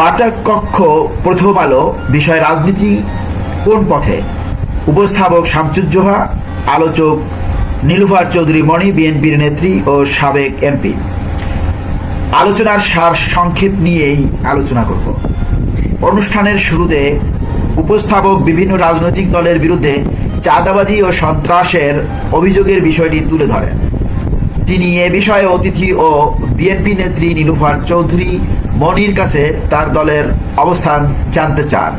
বার্তা কক্ষ প্রথম আলো বিষয় রাজনীতি কোন পথে? উপস্থাপক শামসুজ্জোহা আলোচক নীলুফার চৌধুরী মণি, বিএনপির নেত্রী ও সাবেক এমপি। আলোচনার সার সংক্ষেপ নিয়েই আলোচনা করব। অনুষ্ঠানের শুরুতে উপস্থাপক বিভিন্ন রাজনৈতিক দলের বিরুদ্ধে চাঁদাবাজি ও সন্ত্রাসের অভিযোগের বিষয়টি তুলে ধরেন। তিনি এ বিষয়ে অতিথি ও বিএনপি নেত্রী নীলুফার চৌধুরী মনির কাছে তার দলের অবস্থান জানতে চান।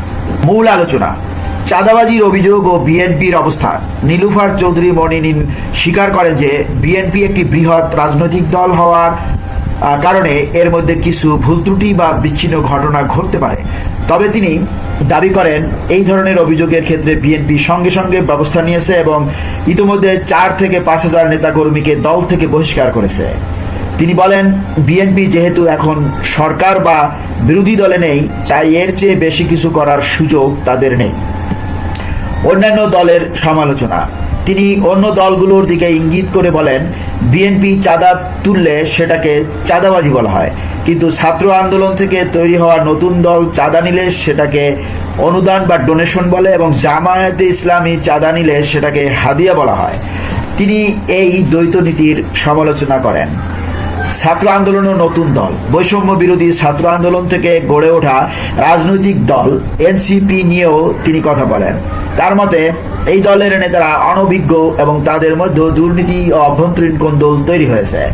মূল আলোচনা, চাঁদাবাজির অভিযোগ ও বিএনপির অবস্থান। নীলুফার চৌধুরী মনি নিন- স্বীকার করেন যে বিএনপি একটি বৃহৎ রাজনৈতিক দল হওয়ার কারণে এর মধ্যে কিছু ভুল ত্রুটি বা বিচ্ছিন্ন ঘটনা ঘটতে পারে। তবে তিনি দাবি করেন, এই ধরনের অভিযোগের ক্ষেত্রে বিএনপি সঙ্গে সঙ্গে ব্যবস্থা নিয়েছে এবং ইতিমধ্যে চার থেকে পাঁচ হাজার নেতাকর্মীকে দল থেকে বহিষ্কার করেছে। তিনি বলেন বিএনপি যেহেতু এখন সরকার বা বিরোধী দলে নেই, তাই এর চেয়ে বেশি কিছু করার সুযোগ তাদের নেই। অন্যান্য দলের সমালোচনা। তিনি অন্য দলগুলোর দিকে ইঙ্গিত করে বলেন বিএনপি চাঁদা তুললে সেটাকে চাঁদাবাজি বলা হয়। কিন্তু ছাত্র আন্দোলন থেকে তৈরি হওয়া নতুন দল চাঁদা নিলে সেটাকে অনুদান বা ডোনেশন বলে এবং জামায়াতে ইসলামী চাঁদা নিলে সেটাকে হাদিয়া বলা হয়। তিনি এই দ্বৈত নীতির সমালোচনা করেন। ছাত্র আন্দোলন ও নতুন দল। বৈষম্য বিরোধী ছাত্র আন্দোলন থেকে গড়ে ওঠা রাজনৈতিক দল, এনসিপি নিয়েও তিনি কথা বলেন। তার মতে, এই দলের নেতারা অনভিজ্ঞ এবং তাদের মধ্যে দুর্নীতি ও অভ্যন্তরীণ কোন্দল তৈরি হয়েছে।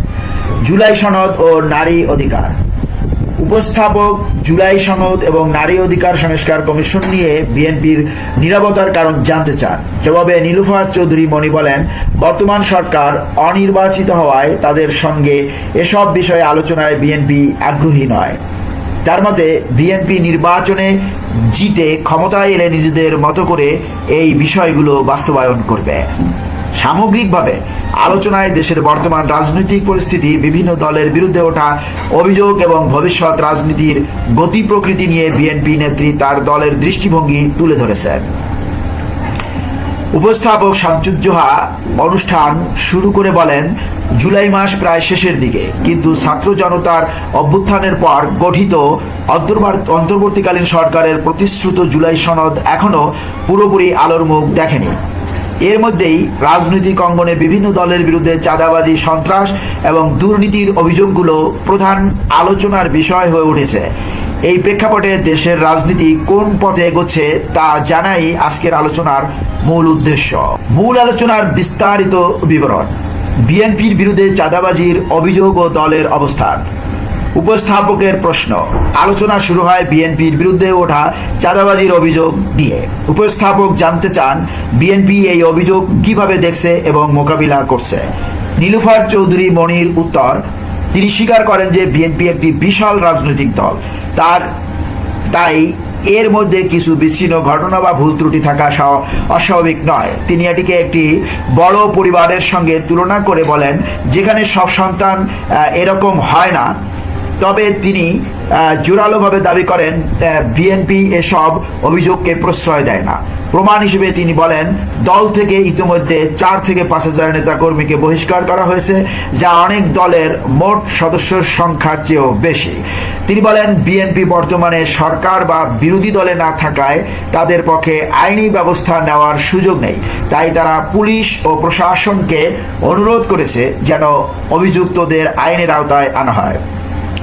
জুলাই সনদ ও নারী অধিকার। উপস্থাপক, জুলাই সনদ এবং নারী অধিকার সংস্কার কমিশন নিয়ে বিএনপির নিরাপত্তার কারণ জানতে চান। জবাবে নীলুফার চৌধুরী মণি বলেন, বর্তমান সরকার অনির্বাচিত হওয়ায় তাদের সঙ্গে এসব বিষয়ে আলোচনায় বিএনপি আগ্রহী নয়। তার মতে, বিএনপি নির্বাচনে জিতে ক্ষমতায় এলে নিজেদের মতো করে এই বিষয়গুলো বাস্তবায়ন করবে। সামগ্রিকভাবে আলোচনায় দেশের বর্তমান রাজনৈতিক পরিস্থিতি, বিভিন্ন দলের বিরুদ্ধে ওঠা অভিযোগ এবং ভবিষ্যৎ রাজনীতির গতি প্রকৃতি নিয়ে বিএনপি নেত্রী তার দলের দৃষ্টিভঙ্গি তুলে ধরেছেন উপস্থাপক শামসুজ্জোহা অনুষ্ঠান শুরু করে বলেন, জুলাই মাস প্রায় শেষের দিকে, কিন্তু ছাত্র জনতার অভ্যুত্থানের পর গঠিত অন্তর্বার- অন্তর্বর্তীকালীন সরকারের প্রতিশ্রুত জুলাই সনদ এখনও পুরোপুরি আলোর মুখ দেখেনি। এর মধ্যেই রাজনৈতিক অঙ্গনে বিভিন্ন দলের বিরুদ্ধে চাঁদাবাজি, সন্ত্রাস এবং দুর্নীতির অভিযোগগুলো প্রধান আলোচনার বিষয় হয়ে উঠেছে। এই প্রেক্ষাপটে দেশের রাজনীতি কোন পথে এগোচ্ছে তা জানাই আজকের আলোচনার মূল উদ্দেশ্য। মূল আলোচনার বিস্তারিত বিবরণ। বিএনপির বিরুদ্ধে চাঁদাবাজির অভিযোগ ও দলের অবস্থান। উপস্থাপকের প্রশ্ন। আলোচনা শুরু হয় বিএনপির বিরুদ্ধে ওঠা চাঁদাবাজির অভিযোগ দিয়ে। উপস্থাপক জানতে চান, বিএনপি এই অভিযোগ কীভাবে দেখছে এবং মোকাবিলা করছে। নীলুফার চৌধুরী মনির উত্তর, তিনি স্বীকার করেন যে বিএনপি একটি বিশাল রাজনৈতিক দল। তার, তাই এর মধ্যে কিছু বিচ্ছিন্ন ঘটনা বা ভুল ত্রুটি থাকা অস্বাভাবিক নয়। তিনি এটিকে একটি বড় পরিবারের সঙ্গে তুলনা করে বলেন, যেখানে সব সন্তান এরকম হয় না। তবে তিনি জোরালোভাবে দাবি করেন বিএনপি এসব অভিযোগকে প্রশ্রয় দেয় না। প্রমাণ হিসেবে তিনি বলেন, দল থেকে ইতিমধ্যে চার থেকে পাঁচ হাজার নেতা কর্মীকে বহিষ্কার করা হয়েছে, যা অনেক দলের মোট সদস্যর সংখ্যার চেয়েও বেশি। তিনি বলেন, বিএনপি বর্তমানে সরকার বা বিরোধী দলে না থাকায় তাদের পক্ষে আইনি ব্যবস্থা নেওয়ার সুযোগ নেই। তাই তারা পুলিশ ও প্রশাসনকে অনুরোধ করেছে যেন অভিযুক্তদের আইনের আওতায় আনা হয়।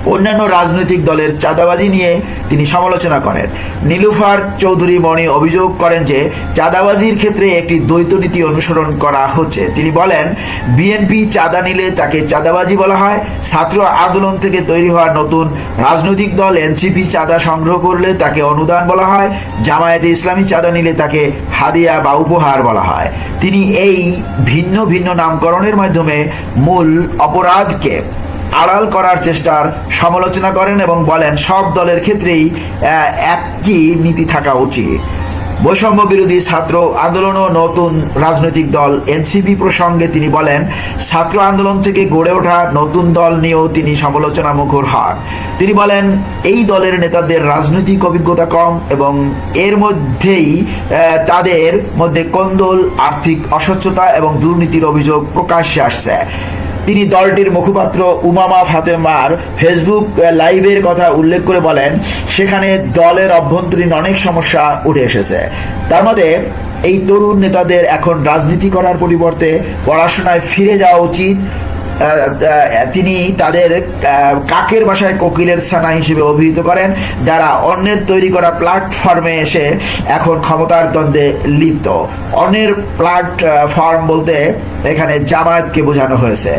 অন্যান্য রাজনৈতিক দলের চাঁদাবাজি নিয়ে তিনি সমালোচনা করেন। নীলুফার চৌধুরী মণি অভিযোগ করেন যে, চাঁদাবাজির ক্ষেত্রে একটি দ্বৈত নীতি অনুসরণ করা হচ্ছে। তিনি বলেন, বিএনপি চাঁদা নিলে তাকে চাঁদাবাজি বলা হয়। ছাত্র আন্দোলন থেকে তৈরি হওয়া নতুন রাজনৈতিক দল এনসিপি চাঁদা সংগ্রহ করলে তাকে অনুদান বলা হয়। জামায়াতে ইসলামী চাঁদা নিলে তাকে হাদিয়া বা উপহার বলা হয়। তিনি এই ভিন্ন ভিন্ন নামকরণের মাধ্যমে মূল অপরাধকে আড়াল করার চেষ্টার সমালোচনা করেন এবং বলেন, সব দলের ক্ষেত্রেই একই নীতি থাকা উচিত। বৈষম্য বিরোধী ছাত্র আন্দোলন ও নতুন রাজনৈতিক দল এনসিপি প্রসঙ্গে তিনি বলেন, ছাত্র আন্দোলন থেকে গড়ে ওঠা নতুন দল নিয়েও তিনি সমালোচনা মুখর হন। তিনি বলেন, এই দলের নেতাদের রাজনৈতিক অভিজ্ঞতা কম এবং এর মধ্যেই তাদের মধ্যে কোন্দল, আর্থিক অস্বচ্ছতা এবং দুর্নীতির অভিযোগ প্রকাশ্যে আসছে। তিনি দলটির মুখপাত্র উমামা ফাতেমার ফেসবুক লাইভের কথা উল্লেখ করে বলেন, সেখানে দলের অভ্যন্তরীণ অনেক সমস্যা উঠে এসেছে। তার মধ্যে এই তরুণ নেতাদের এখন রাজনীতি করার পরিবর্তে পড়াশোনায় ফিরে যাওয়া উচিত। তিনি তাদের কাকের বাসায় কোকিলের সানা হিসেবে অভিহিত করেন, যারা অন্যের তৈরি করা প্ল্যাটফর্মে এসে এখন ক্ষমতার দ্বন্দ্বে লিপ্ত। অন্যের প্ল্যাটফর্ম বলতে এখানে জামায়াতকে বোঝানো হয়েছে।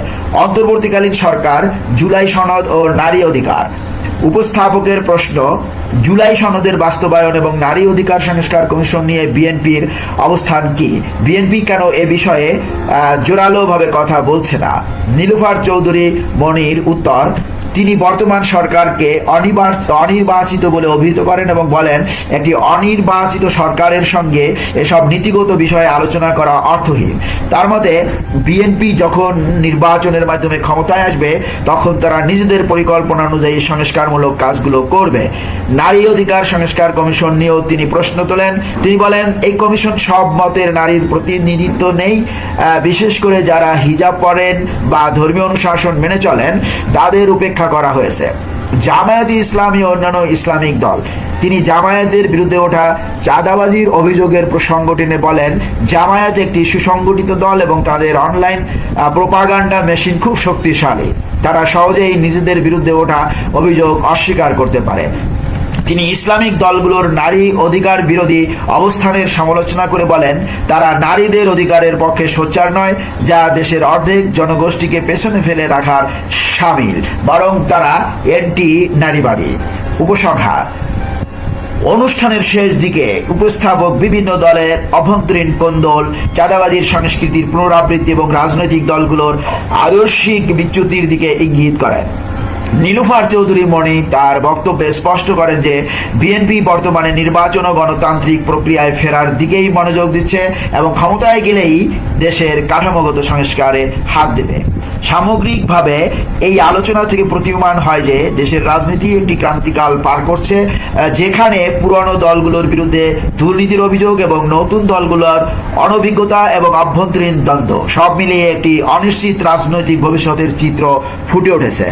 অন্তর্বর্তীকালীন সরকার, জুলাই সনদ ও নারী অধিকার। উপস্থাপকের প্রশ্ন, জুলাই সনদের বাস্তবায়ন এবং নারী অধিকার সংস্কার কমিশন নিয়ে বিএনপির অবস্থান কি? বিএনপি কেন এ বিষয়ে জোরালোভাবে কথা বলছে না? নীলুফার চৌধুরী, মনির, উত্তর। তিনি বর্তমান সরকারকে অনির্বাচিত বলে অভিহিত করেন এবং বলেন, একটি অনির্বাচিত সরকারের সঙ্গে এসব নীতিগত বিষয়ে আলোচনা করা অর্থহীন। তার মতে, বিএনপি যখন নির্বাচনের মাধ্যমে ক্ষমতায় আসবে, তখন তারা নিজেদের পরিকল্পনা অনুযায়ী সংস্কারমূলক কাজগুলো করবে। নারী অধিকার সংস্কার কমিশন নিয়েও তিনি প্রশ্ন তোলেন। তিনি বলেন, এই কমিশন সব মতের নারীর প্রতিনিধিত্ব নেই। বিশেষ করে যারা হিজাব পরেন বা ধর্মীয় অনুশাসন মেনে চলেন, তাদের উপেক্ষা করা হয়েছে। জামায়াত ইসলামী অন্যান্য ইসলামিক দল। তিনি জামায়াতের বিরুদ্ধে ওঠা চাঁদাবাজির অভিযোগের প্রসঙ্গ টেনে বলেন, জামায়াত একটি সুসংগঠিত দল এবং তাদের অনলাইন প্রোপাগান্ডা মেশিন খুব শক্তিশালী। তারা সহজেই নিজেদের বিরুদ্ধে ওঠা অভিযোগ অস্বীকার করতে পারে। তিনি ইসলামিক দলগুলোর নারী অধিকার বিরোধী অবস্থানের সমালোচনা করে বলেন, তারা নারীদের অধিকারের পক্ষে সোচ্চার নয়, যা দেশের অর্ধেক জনগোষ্ঠীকে পেছনে ফেলে রাখার সামিল, বরং তারা এন্টি নারীবাদী উপসংহার অনুষ্ঠানের শেষ দিকে উপস্থাপক বিভিন্ন দলের অভ্যন্তরীণ কোন্দল, চাঁদাবাজির সংস্কৃতির পুনরাবৃত্তি এবং রাজনৈতিক দলগুলোর আদর্শিক বিচ্যুতির দিকে ইঙ্গিত করেন। নীলুফার চৌধুরী মণি তার বক্তব্যে স্পষ্ট করেন যে বিএনপি বর্তমানে নির্বাচন ও গণতান্ত্রিক প্রক্রিয়ায় ফেরার দিকেই মনোযোগ দিচ্ছে এবং ক্ষমতায় গেলেই দেশের কাঠামোগত সংস্কারে হাত দেবে। সামগ্রিকভাবে এই আলোচনা থেকে প্রতীয়মান হয় যে, দেশের রাজনীতি একটি ক্রান্তিকাল পার করছে, যেখানে পুরনো দলগুলোর বিরুদ্ধে দুর্নীতির অভিযোগ এবং নতুন দলগুলোর অনভিজ্ঞতা এবং অভ্যন্তরীণ দ্বন্দ্ব সব মিলিয়ে একটি অনিশ্চিত রাজনৈতিক ভবিষ্যতের চিত্র ফুটে উঠেছে।